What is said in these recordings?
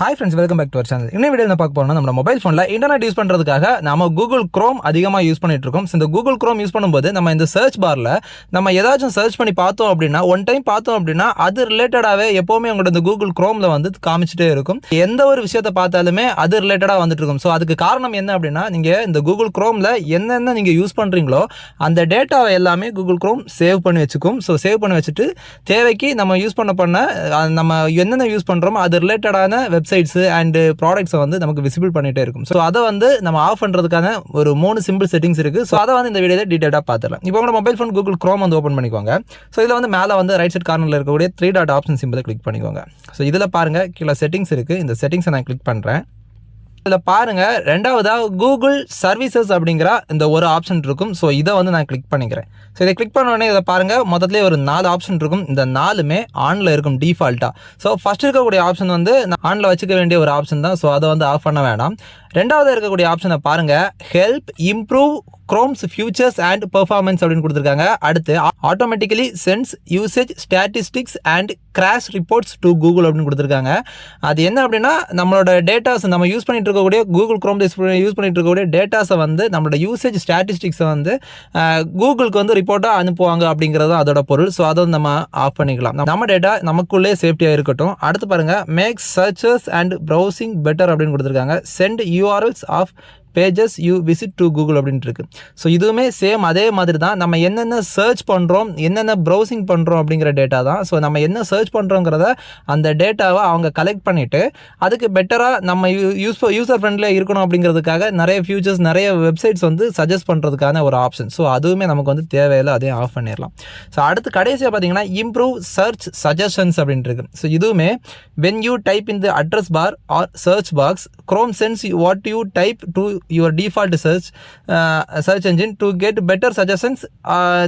Hi friends welcome back to our channel இன்னும் video என்ன பார்க்க போறோம்னா நம்ம மொபைல் ஃபோனில் இன்டர்நெட் யூஸ் பண்ணுறதுக்காக நம்ம கூகுள் க்ரோம் அதிகமாக யூஸ் பண்ணிட்டு இருக்கோம். இந்த கூகுள் க்ரோம் யூஸ் பண்ணும்போது நம்ம இந்த சர்ச் பாரில் நம்ம ஏதாச்சும் சர்ச் பண்ணி பார்த்தோம் அப்படின்னா ஒன் டைம் பார்த்தோம் அப்படின்னா அது ரிலேட்டடாகவே எப்போவுமே உங்களோட இந்த கூகுள் க்ரோமில் வந்து காமிச்சிட்டே இருக்கும். எந்த ஒரு விஷயத்தை பார்த்தாலுமே அது ரிலேட்டடாக வந்துட்டு இருக்கும். ஸோ அதுக்கு காரணம் என்ன அப்படின்னா நீங்கள் இந்த கூகுள் க்ரோமில் என்னென்ன நீங்கள் யூஸ் பண்ணுறீங்களோ அந்த டேட்டாவை எல்லாமே கூகுள் க்ரோம் சேவ் பண்ணி வச்சுக்கும். ஸோ சேவ் பண்ணி வச்சுட்டு தேவைக்கு நம்ம யூஸ் பண்ண பண்ண நம்ம என்னென்ன யூஸ் பண்ணுறோமோ அது ரிலேட்டடான வெப் வெப்சைட்ஸு அண்டு ப்ராடக்ட்ஸை வந்து நமக்கு விசிபிள் பண்ணிகிட்டே இருக்கும். ஸோ அதை வந்து நம்ம ஆஃப் பண்ணுறதுக்கான ஒரு மூணு சிம்பிள் செட்டிங்ஸ் இருக்குது ஸோ அதை வந்து இந்த வீடியோ டீட்டெயிலாக பார்த்துடலாம். இப்போ உங்களோட மொபைல் ஃபோன் கூகுள் க்ரோம் வந்து ஓப்பன் பண்ணிக்கோங்க. ஸோ இதில் வந்து மேலே வந்து ரைட் சைட் கார்னரில் இருக்கக்கூடிய த்ரீ டாட் ஆப்ஷன் சிம்பிளை கிளிக் பண்ணிக்கோங்க. ஸோ இதில் பாருங்கள் கீழே செட்டிங்ஸ் இருக்குது இந்த செட்டிங்ஸை நான் கிளிக் பண்ணுறேன் இதில் பாருங்கள் ரெண்டாவதாக கூகுள் சர்வீசஸ் அப்படிங்கிற இந்த ஒரு ஆப்ஷன் இருக்கும். ஸோ இதை வந்து நான் கிளிக் பண்ணிக்கிறேன். ஸோ இதை கிளிக் பண்ண உடனே இதை பாருங்கள் முதல்ல ஒரு நாலு ஆப்ஷன் இருக்கும். இந்த நாலுமே ஆனில் இருக்கும் டிஃபால்ட்டாக ஸோ ஃபஸ்ட் இருக்கக்கூடிய ஆப்ஷன் வந்து நான் ஆனில் வச்சுக்க வேண்டிய ஒரு ஆப்ஷன் தான். ஸோ அதை வந்து ஆஃப் பண்ண வேண்டாம் ரெண்டாவது இருக்கக்கூடிய ஆப்ஷனை பாருங்கள் help improve Chrome's features and performance அப்படின்னு கொடுத்துருக்காங்க. அடுத்து automatically sends usage statistics and crash reports to Google அப்படின்னு கொடுத்துருக்காங்க. அது என்ன அப்படின்னா நம்மளோட டேட்டாஸ் நம்ம யூஸ் பண்ணிட்டு இருக்கக்கூடிய கூகுள் க்ரோம் யூஸ் பண்ணிட்டு இருக்கக்கூடிய டேட்டாஸை வந்து நம்மளோட யூசேஜ் ஸ்டாட்டிஸ்டிக்ஸை வந்து கூகுளுக்கு வந்து ரிப்போர்ட்டாக அனுப்புவாங்க அப்படிங்கிறது தான் அதோட பொருள். ஸோ அதை வந்து நம்ம ஆஃப் பண்ணிக்கலாம். நம்ம டேட்டா நமக்குள்ளே சேஃப்டியாக இருக்கட்டும். அடுத்து பாருங்கள் make searches and browsing better அப்படின்னு கொடுத்துருக்காங்க. Send you URLs of pages you visit to Google அப்படின்ட்டு இருக்கு. ஸோ இதுவுமே சேம் அதே மாதிரி தான் நம்ம என்னென்ன சர்ச் பண்ணுறோம் என்னென்ன ப்ரௌசிங் பண்ணுறோம் அப்படிங்கிற டேட்டா தான். ஸோ நம்ம என்ன சர்ச் பண்ணுறோங்கிறத அந்த டேட்டாவை அவங்க கலெக்ட் பண்ணிவிட்டு அதுக்கு பெட்டராக நம்ம யூஸ் யூசர் ஃப்ரெண்ட்லியாக இருக்கணும் அப்படிங்கிறதுக்காக நிறைய ஃபியூச்சர்ஸ் நிறைய வெப்சைட்ஸ் வந்து சஜஸ்ட் பண்ணுறதுக்கான ஒரு ஆப்ஷன் ஸோ அதுவுமே நமக்கு வந்து தேவையில்லை அதையும் ஆஃப் பண்ணிடலாம். ஸோ அடுத்து கடைசியாக பார்த்தீங்கன்னா இம்ப்ரூவ் சர்ச் சஜஷன்ஸ் அப்படின்ட்டு இருக்கு. ஸோ இதுவுமே when you type in the address bar or search box Chrome sends what you type to your default search search engine to get better suggestions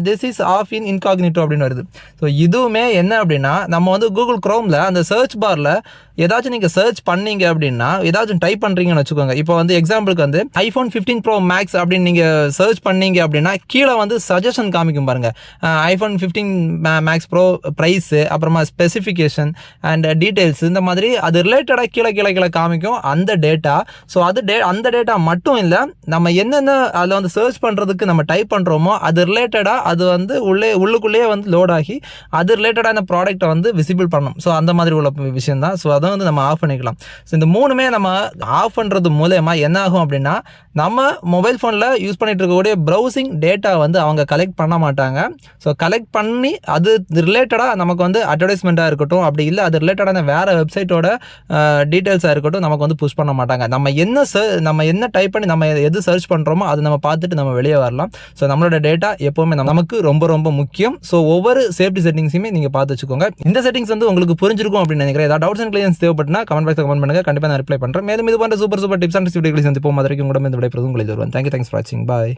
this is off in incognito அப்படின்னு வருது. So இதுவுமே என்ன அப்படின்னா நம்ம வந்து Google க்ரோமில் அந்த search பாரில் ஏதாச்சும் நீங்கள் சர்ச் பண்ணீங்க அப்படின்னா ஏதாச்சும் டைப் பண்ணுறீங்கன்னு வச்சுக்கோங்க. இப்போ வந்து எக்ஸாம்பிளுக்கு வந்து ஐஃபோன் ஃபிஃப்டீன் ப்ரோ மேக்ஸ் அப்படின்னு நீங்கள் சர்ச் பண்ணீங்க அப்படின்னா கீழே வந்து சஜஷன் காமிக்கும் பாருங்கள் iPhone fifteen max pro price அப்புறமா ஸ்பெசிஃபிகேஷன் அண்ட் டீட்டெயில்ஸ் இந்த மாதிரி அது ரிலேட்டடாக கீழே கீழே கீழே காமிக்கும் அந்த டேட்டா ஸோ அது டே அந்த டேட்டா மட்டும் இல்லை நம்ம என்னென்ன அதில் வந்து சர்ச் பண்ணுறதுக்கு நம்ம டைப் பண்ணுறோமோ அது ரிலேட்டடாக அது வந்து உள்ளே உள்ளுக்குள்ளேயே வந்து லோட் ஆகி அது அந்த ப்ராடக்ட்டை வந்து விசிபிள் பண்ணும் ஸோ அந்த மாதிரி உள்ள விஷயம் தான் ஸோ அதை வந்து நம்ம ஆஃப் பண்ணிக்கலாம். ஸோ இந்த மூணுமே நம்ம ஆஃப் பண்ணுறது மூலயமா என்ன ஆகும் அப்படின்னா நம்ம மொபைல் ஃபோனில் யூஸ் பண்ணிகிட்டு இருக்கக்கூடிய ப்ரௌசிங் டேட்டா வந்து அவங்க கலெக்ட் பண்ண மாட்டாங்க. ஸோ கலெக்ட் பண்ணி அது ரிலேட்டடாக நமக்கு வந்து அட்வர்டைஸ்மெண்ட்டாக இருக்கட்டும் அப்படி இல்லை அது ரிலேட்டடான வேறு வெப்சைட்டோட டீட்டெயில்ஸாக இருக்கட்டும் நமக்கு வந்து புஷ் பண்ண மாட்டாங்க. நம்ம என்ன சர் நம்ம என்ன டைப் பண்ணி நம்ம எது சர்ச் பண்ணுறோமோ அதை நம்ம பார்த்துட்டு நம்ம வெளியே வரலாம். ஸோ நம்மளோட டேட்டா எப்போவுமே நமக்கு ரொம்ப ரொம்ப முக்கியம். ஸோ ஒவ்வொரு சேஃப்டி செட்டிங்ஸுமே நீங்கள் பார்த்து வச்சுக்கோங்க. இந்த செட்டிங்ஸ் வந்து உங்களுக்கு புரிஞ்சிருக்கும் அப்படின்னு நினைக்கிறேன். ஏதாவது டவுட்ஸ் அண்ட் கிளியன்ஸ் தேவைப்பட்டுனா கமெண்ட் பாக்ஸ் கமெண்ட் பண்ணுங்க. கண்டிப்பாக நான் ரிப்ளை பண்ணுறேன் மேலும் இது போன்ற சூப்பர் சூப்பர் டிப்ஸ் அண்ட் வீடியோக்களை சந்திப்போம். அதற்கு உங்களிடம் இந்த விடைபெறுவது உங்களுக்கு வருவேன் தேங்க்யூ தேங்க்ஸ் ஃபார் வாட்சிங் பாய்